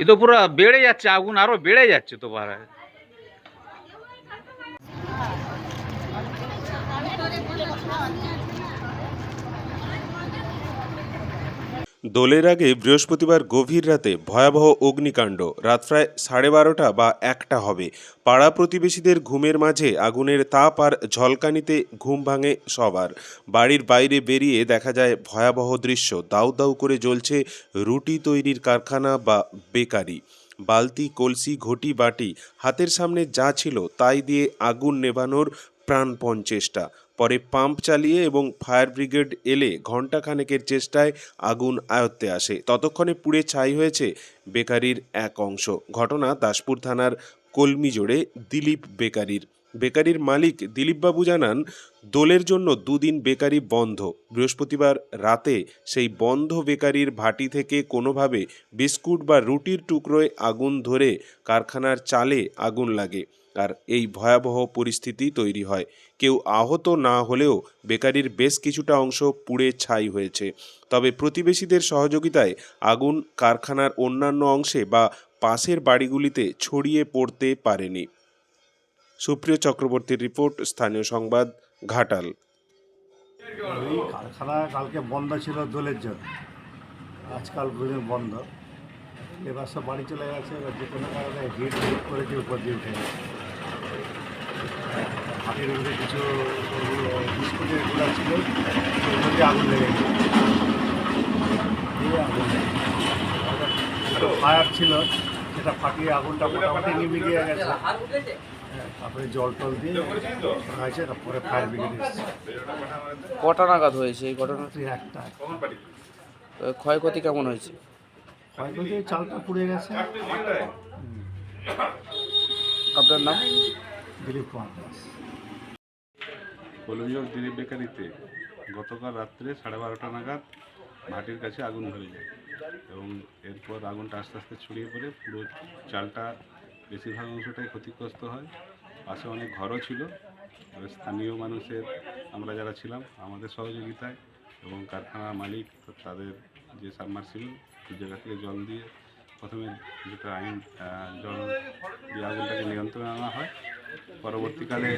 এ তো পুরো বেড়ে যাচ্ছে আগুন আরও বেড়ে যাচ্ছে তো পাড়ায় দোলের আগে বৃহস্পতিবার গভীর রাতে ভয়াবহ অগ্নিকাণ্ড। রাত প্রায় সাড়ে বারোটা বা একটা হবে। পাড়া প্রতিবেশীদের ঘুমের মাঝে আগুনের তাপ আর ঝলকানিতে ঘুম ভাঙে সবার। বাড়ির বাইরে বেরিয়ে দেখা যায় ভয়াবহ দৃশ্য। দাউ দাউ করে জ্বলছে রুটি তৈরির কারখানা বা বেকারি। বালতি, কলসি, ঘটি, বাটি হাতের সামনে যা ছিল তাই দিয়ে আগুন নেভানোর প্রাণপণ চেষ্টা। পরে পাম্প চালিয়ে এবং ফায়ার ব্রিগেড এলে ঘণ্টাখানেকের চেষ্টায় আগুন আয়ত্তে আসে। ততক্ষণে পুড়ে ছাই হয়েছে বেকারির এক অংশ। ঘটনা দাসপুর থানার কলমিজোড়ে দিলীপ বেকারির। বেকারির মালিক দিলীপবাবু জানান, দোলের জন্য দুদিন বেকারি বন্ধ। বৃহস্পতিবার রাতে সেই বন্ধ বেকারির ভাটি থেকে কোনোভাবে বিস্কুট বা রুটির টুকরোয় আগুন ধরে কারখানার চালে আগুন লাগে। আর এই ভয়াবহ পরিস্থিতি তৈরি হয়। কেউ আহত না হলেও বেকারির বেশ কিছুটা অংশ পুড়ে ছাই হয়েছে। তবে প্রতিবেশীদের সহযোগিতায় আগুন কারখানার অন্যান্য অংশে বা পাশের বাড়িগুলিতে ছড়িয়ে পড়তে পারেনি। সুপ্রিয় চক্রবর্তীর রিপোর্ট, স্থানীয় সংবাদ, ঘাটাল। কারখানা কালকে বন্ধ ছিল দোলের জন্য। আজকাল দুদিন বন্ধ। এবার সব বাড়ি চলে গেছে। এবার যে কোনো কারণে হিট করেছে উপর দিয়ে উঠে গেছে। হাতের উপরে কিছু বিস্কুটের গুঁড়া ছিল মধ্যে আগুন লেগে গেছে। ফায়ার ছিল সেটা ফাটিয়ে আগুনটা মোটামুটি নিভে গিয়ে গেছে। হ্যাঁ, তারপরে জল টল দিয়ে হয়েছে তারপরে ফায়ার ব্রিগেড এসেছে। কটা নাগাদ হয়েছে এই ঘটনা? রাত্রি একটা। ক্ষয়ক্ষতি কেমন হয়েছে? যে চালটা পুড়ে গেছে। আপনার নাম? দিলীপ কুমার দাস দিলীপ বেকারিতে গতকাল রাত্রে সাড়ে বারোটা নাগাদ ভাটির কাছে আগুন ধরে যায় এবং এরপর আগুনটা আস্তে আস্তে ছড়িয়ে পড়ে, পুরো চালটা বেশিরভাগ অংশটাই ক্ষতিগ্রস্ত হয়। পাশে অনেক ঘরও ছিল। স্থানীয় মানুষের আমরা যারা ছিলাম, আমাদের সহযোগিতায় এবং কারখানার মালিক, তাদের যে সাবমার্সিবল সেই জায়গা থেকে জল দিয়ে প্রথমে যেটা আইন জল দিয়ে আগুনটাকে নিয়ন্ত্রণে আনা হয় পরবর্তীকালে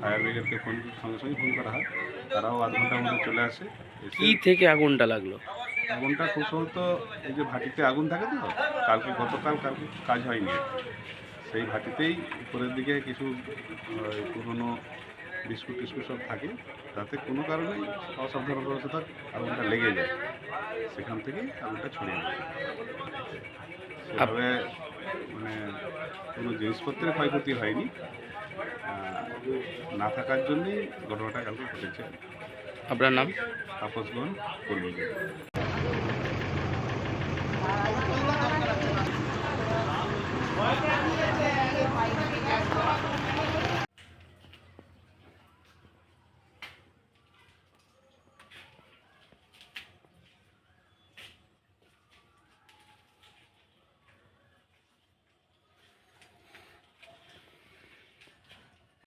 ফায়ার ব্রিগেডকে ফোন সঙ্গে সঙ্গে ফোন করা হয়। তারাও আধ ঘণ্টার মধ্যে চলে আসে। কি থেকে আগুনটা লাগল? আগুনটা খুব সম্ভবত এই যে ভাটিতে আগুন থাকে তো কালকে গতকাল কালকে কাজ হয়নি। সেই ভাটিতেই উপরের দিকে কিছু পুরনো বিস্কুট টিস্কুট সব থাকে। তাতে কোনো কারণেই অসাবধানতাবশত আগুনটা লেগে যায়। সেখান থেকেই আগুনটা ছড়িয়ে যায়। সেভাবে মানে কোনো জিনিসপত্রের ক্ষয়ক্ষতি হয়নি। না থাকার জন্যই ঘটনাটা কালকে ঘটেছে। আপনার নাম? তাপসগঞ্জ কর্মী